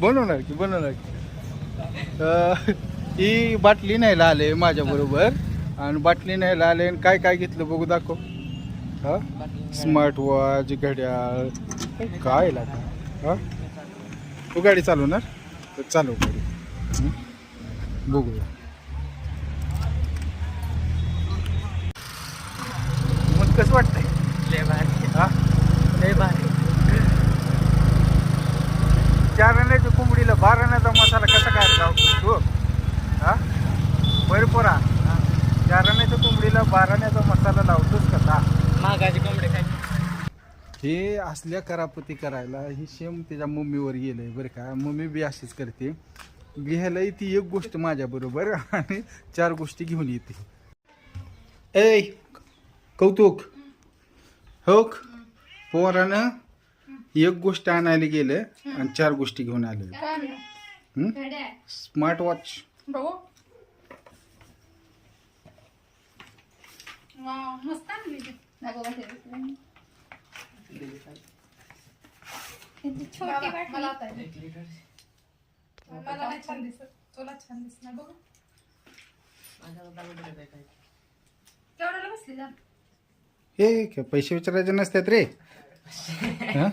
बनवणार की बनवणार की ही बाटली न्यायला आले माझ्या बरोबर. आणि बाटली न्यायला आले आणि काय काय घेतलं बघू दाखव. हा? स्मार्ट वॉच घड्याळ काय लागा हा? तू गाडी चालवणार? तर चालव गाडी? बघूया. मग कसं वाटतंय? लय भारी. हा? लय भारी. चार आण्याच्या कोंबडीला बारा आण्याचा मसाला कसा काय लावतो तू हा? बरं पोरा. चार आण्याच्या कोंबडीला बारा आण्याचा मसाला लावतोस कसा मागाची कोंबडी काय हे असल्या करापती करायला ही शेम त्याच्या मम्मीवर गेलंय बरं का. मम्मी बी अशीच करते. लिहायला ती एक गोष्ट माझ्या बरोबर आणि चार गोष्टी घेऊन येते. ए कौतुक. होक. पोरानं एक गोष्ट आणायला गेलं आणि चार गोष्टी घेऊन आले स्मार्ट वॉच हे? काय पैसे विचारायचे नसतात रे. हं?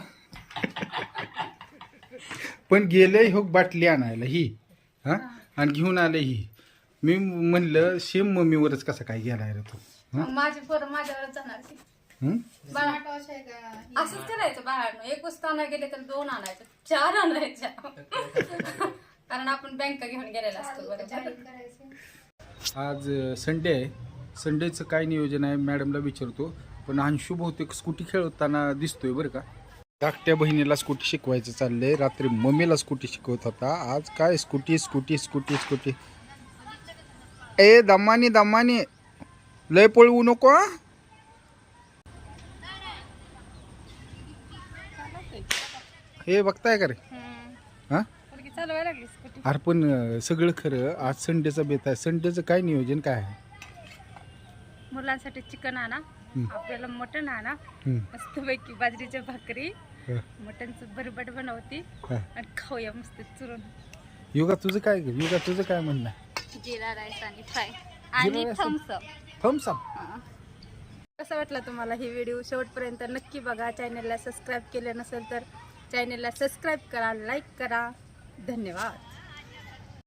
पण गेले हो बाटली आणायला ही. हा? आणि घेऊन आले ही. मी म्हणलं सेम मम्मीवरच कसा काय गेलाय रे तू? माझी पोरं माझ्यावरच जाणार ती. हं? बाळा असंच करायचं बाळानं एक वस्तू आणायला गेले तर दोन आणायचं. चार आणायच्या. कारण आपण बँक घेऊन गेलेला असतो बरोबर. आज संडे आहे. संडेचं काय नियोजन आहे मॅडमला विचारतो. पण अंशू बहुतेक स्कूटी खेळताना दिसतोय बरं का? धाकट्या बहिणीला स्कूटी शिकवायचं चाललंय. रात्री मम्मीला स्कूटी शिकवत होता. आज काय? Scooty scooty scooty scooty. ए दमानी दमानी. लय पळवू नको हा? बघताय का रे? हा? अरे पण सगळं खरं आज संडेचा बेत आहे. संडेचं काय नियोजन काय आहे? मुलांसाठी चिकन आणा. आपल्याला मटण आणा. मस्तपैकी बाजरीच्या भाकरी. मटणचं बरबट बनवती. हं. आणि खाऊया मस्त चुरून. योगा तुझं काय ग? योगा तुझं काय म्हणणं जिरा राईस आणि फ्राय. आणि rice Thums Up Thums Up कसा वाटला तुम्हाला ही व्हिडिओ शेवटपर्यंत? नक्की बघा. चॅनलला सबस्क्राईब केलं नसेल तर चॅनलला सबस्क्राईब करा लाईक करा. धन्यवाद.